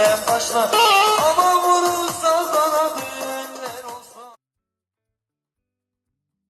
yarı kalem başla Ama vurursa kanadı